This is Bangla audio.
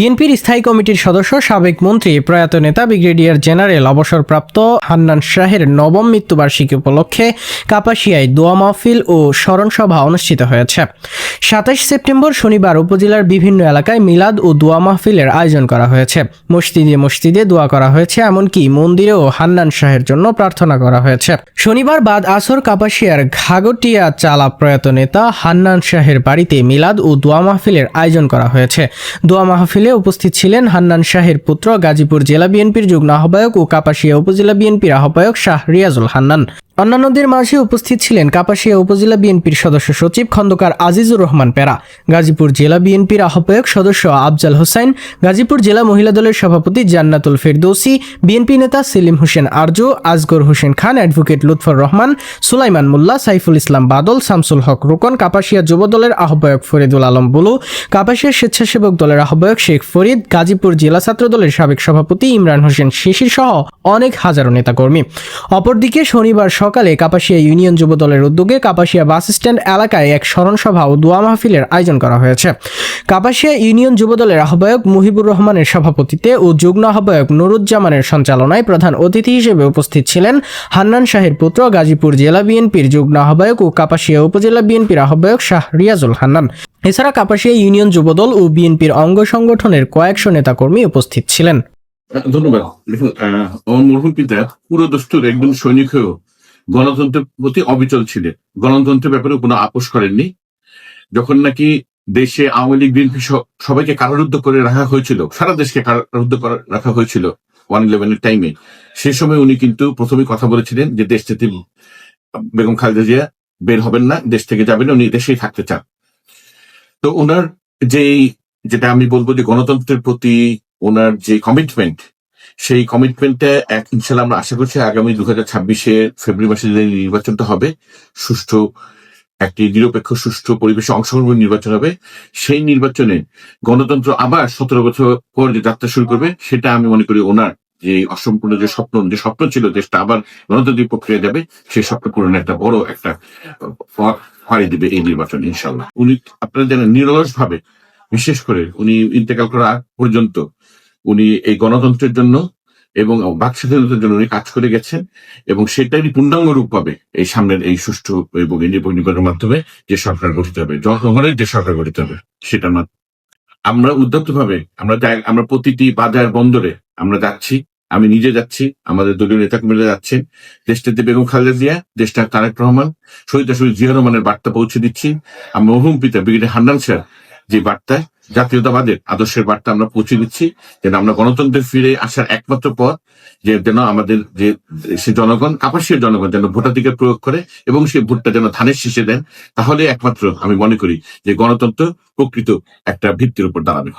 বিএনপির স্থায়ী কমিটির সদস্য, সাবেক মন্ত্রী, প্রয়াত নেতা, ব্রিগেডিয়ার জেনারেল, অবসরপ্রাপ্ত হান্নান শাহের নবম মৃত্যুবার্ষিকী উপলক্ষে কাপাসিয়ায় দোয়া মাহফিল ও স্মরণসভা অনুষ্ঠিত হয়েছে। সাতাশ সেপ্টেম্বর শনিবার উপজেলার বিভিন্ন এলাকায় মিলাদ ও দোয়া মাহফিলের আয়োজন করা হয়েছে। মসজিদে মসজিদে দোয়া করা হয়েছে, এমনকি মন্দিরেও হান্নান শাহের জন্য প্রার্থনা করা হয়েছে। শনিবার বাদ আসর কাপাসিয়ার ঘাগটিয়া চালা প্রয়াত নেতা হান্নান শাহের বাড়িতে মিলাদ ও দোয়া মাহফিলের আয়োজন করা হয়েছে। দোয়া মাহফিলে উপস্থিত ছিলেন হান্নান শাহের পুত্র গাজীপুর জেলা বিএনপির যুগ্ম আহ্বায়ক ও কাপাসিয়া উপজেলা বিএনপির আহ্বায়ক শাহ রিয়াজুল হান্নান। অন্যান্যদের মাঝে উপস্থিত ছিলেন কাপাসিয়া উপজেলা বিএনপির সদস্য সচিব খন্দকার আজিজুর রহমান পেরা, গাজীপুর জেলা বিএনপির আহ্বায়ক সদস্য আফজাল হোসেন, গাজীপুর জেলা মহিলা দলের সভাপতি জান্নাতুল ফেরদৌসি, বিএনপি নেতা সেলিম হোসেন আরজু, আজগর হোসেন খান, অ্যাডভোকেট লুৎফর রহমান, সুলাইমান মোল্লা, সাইফুল ইসলাম বাদল, শামসুল হক রোকন, কাপাসিয়া যুব দলের আহ্বায়ক ফরিদুল আলম বুলু, কাপাসিয়া স্বেচ্ছাসেবক দলের আহ্বায়ক শেখ ফরিদ, গাজীপুর জেলা ছাত্র দলের সাবেক সভাপতি ইমরান হোসেন শিশির সহ অনেক হাজারো নেতাকর্মী। অপরদিকে শনিবার কাপাসিয়া ইউনিয়ন যুব দলের উদ্যোগে কাপাসিয়া বাস স্ট্যান্ড এলাকায় এক স্মরণসভা ও দোয়া মাহফিলের আয়োজন করা হয়েছে। কাপাসিয়া ইউনিয়ন যুব দলের আহ্বায়ক মুহিবুর রহমানের সভাপতিত্বে ও যুগ্ম আহ্বায়ক নুরুজ্জামানের সঞ্চালনায় প্রধান অতিথি হিসেবে উপস্থিত ছিলেন হান্নান শাহের পুত্র গাজীপুর জেলা বিএনপির যুগ্ম আহ্বায়ক ও কাপাসিয়া উপজেলা বিএনপির আহ্বায়ক শাহ রিয়াজুল হান্নান। এছাড়া কাপাসিয়া ইউনিয়ন যুবদল ও বিএনপির অঙ্গ সংগঠনের কয়েকশো নেতাকর্মী উপস্থিত ছিলেন। ধন্যবাদ। আমার মরহুম পিতা পুরো দস্তুর একজন সৈনিক হয়েও গণতন্ত্রের প্রতি অবিচল ছিলেন। গণতন্ত্রের ব্যাপারে কোনো আপোষ করেননি। যখন নাকি দেশে আওয়ামী লীগ, বিএনপি সবাইকে কারারুদ্ধ করে রাখা হয়েছিল, সারা দেশকে কারারুদ্ধ করে, রাখা হয়েছিল ওয়ান ইলেভেনের টাইমে, সে সময় উনি কিন্তু প্রথমে কথা বলেছিলেন যে দেশ থেকে বেগম খালেদা জিয়া বের হবেন না, দেশ থেকে যাবেন উনি দেশেই থাকতে চান। তো ওনার যেই, যেটা আমি বলব যে গণতন্ত্রের প্রতি ওনার যে কমিটমেন্ট সেই কমিটমেন্টটা এক ইনশাল্লাহ আমরা আশা করছি আগামী দু হাজার ছাব্বিশে ফেব্রুয়ারি মাসে যে নির্বাচনটা হবে, সুষ্ঠু, একটি নিরপেক্ষ, সুষ্ঠু পরিবেশে অংশগ্রহণ নির্বাচন হবে। সেই নির্বাচনে গণতন্ত্র আবার সতেরো বছর পর যে যাত্রা শুরু করবে, সেটা আমি মনে করি ওনার যে অসম্পূর্ণ যে স্বপ্ন যে স্বপ্ন ছিল দেশটা আবার গণতান্ত্রিক প্রক্রিয়া যাবে সেই স্বপ্ন পূরণের একটা বড় একটা ফাড়ি দিবে এই নির্বাচন, ইনশাল্লাহ। উনি আপনারা জানেন নিরলস ভাবে বিশেষ করে উনি ইন্তেকাল করা পর্যন্ত উনি এই গণতন্ত্রের জন্য এবং বাক স্বাধীনতার জন্য উনি কাজ করে গেছেন এবং সেটারই পূর্ণাঙ্গ রূপ পাবে এই সামনের এই সুষ্ঠু এবং নির্বাচনের মাধ্যমে যে সরকার গঠিত হবে, জনগণের যে সরকার গঠিত হবে সেটা আমরা উদ্যত ভাবে আমরা আমরা প্রতিটি বাজার বন্দরে আমরা যাচ্ছি, আমি নিজে যাচ্ছি, আমাদের দলীয় নেতা কর্মীরা যাচ্ছেন দেশটাতে বেগম খালেদা জিয়া দেশটা তারেক রহমান, শহীদ শহীদ জিয়া রহমানের বার্তা পৌঁছে দিচ্ছি। আমরা মহুম পিতা ব্রিগেডিয়ার হান্নান স্যার যে বার্তা জাতীয়তাবাদের আদর্শের বার্তা আমরা পৌঁছে দিচ্ছি, যেন আমরা গণতন্ত্রে ফিরে আসার একমাত্র পথ, যে যেন আমাদের যে সে জনগণ, কাপাসীয় জনগণ যেন ভোটাধিকার প্রয়োগ করে এবং সেই ভোটটা যেন ধানের শীষে দেন, তাহলে একমাত্র আমি মনে করি যে গণতন্ত্র প্রকৃত একটা ভিত্তির উপর দাঁড়াবে।